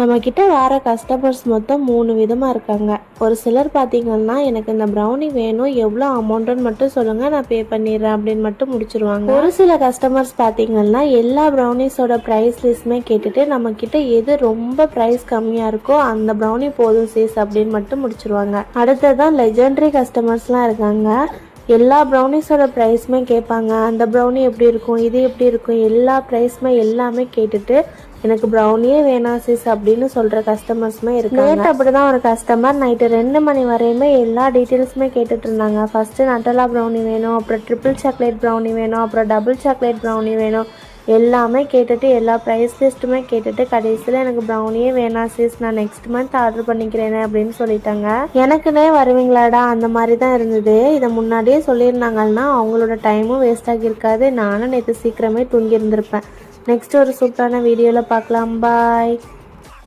நம்ம கிட்ட வர கஸ்டமர்ஸ் மொத்தம் மூணு விதமாக இருக்காங்க. ஒரு சிலர் பார்த்தீங்கன்னா எனக்கு இந்த ப்ரௌனி வேணும் எவ்வளோ அமௌண்ட்டுன்னு மட்டும் சொல்லுங்க நான் பே பண்ணிடுறேன் அப்படின்னு மட்டும் முடிச்சிருவாங்க. ஒரு சில கஸ்டமர்ஸ் பார்த்தீங்கன்னா எல்லா ப்ரௌனிஸோட ப்ரைஸ் லிஸ்ட்டுமே கேட்டுட்டு நம்ம கிட்ட எது ரொம்ப ப்ரைஸ் கம்மியாக இருக்கோ அந்த ப்ரௌனி போதும் சீஸ் அப்படின்னு மட்டும் முடிச்சிருவாங்க. அடுத்ததான் லெஜெண்டரி கஸ்டமர்ஸ்லாம் இருக்காங்க. எல்லா ப்ரௌனிஸோட ப்ரைஸுமே கேட்பாங்க. அந்த ப்ரௌனி எப்படி இருக்கும் இது எப்படி இருக்கும் எல்லா ப்ரைஸுமே எல்லாமே கேட்டுட்டு எனக்கு ப்ரௌனியே வேணாம் சிஸ் அப்படின்னு சொல்கிற கஸ்டமர்ஸுமே இருக்கு நேற்று அப்படி தான் ஒரு கஸ்டமர் நைட்டு ரெண்டு மணி வரையுமே எல்லா டீட்டெயில்ஸுமே கேட்டுட்டு இருந்தாங்க. ஃபஸ்ட்டு நட்டலா ப்ரௌனி வேணும் அப்புறம் ட்ரிபிள் சாக்லேட் ப்ரௌனி வேணும் அப்புறம் டபுள் சாக்லேட் ப்ரௌனி வேணும். எல்லாமே கேட்டுட்டு எல்லா ப்ரைஸ் லிஸ்ட்டுமே கேட்டுட்டு கடைசியில் எனக்கு ப்ரௌனியே வேணாம் சிஸ் நான் நெக்ஸ்ட் மந்த் ஆர்டர் பண்ணிக்கிறேனே அப்படின்னு சொல்லிட்டாங்க. எனக்குன்னே வருவீங்களாடா? அந்த மாதிரி தான் இருந்தது. இதை முன்னாடியே சொல்லியிருந்தாங்கன்னா அவங்களோட டைமும் வேஸ்ட் ஆகியிருக்காது. நானும் நேற்று சீக்கிரமே தூங்கியிருந்திருப்பேன் நெக்ஸ்ட் ஒரு சூப்பரான வீடியோவில் பார்க்கலாம். பாய்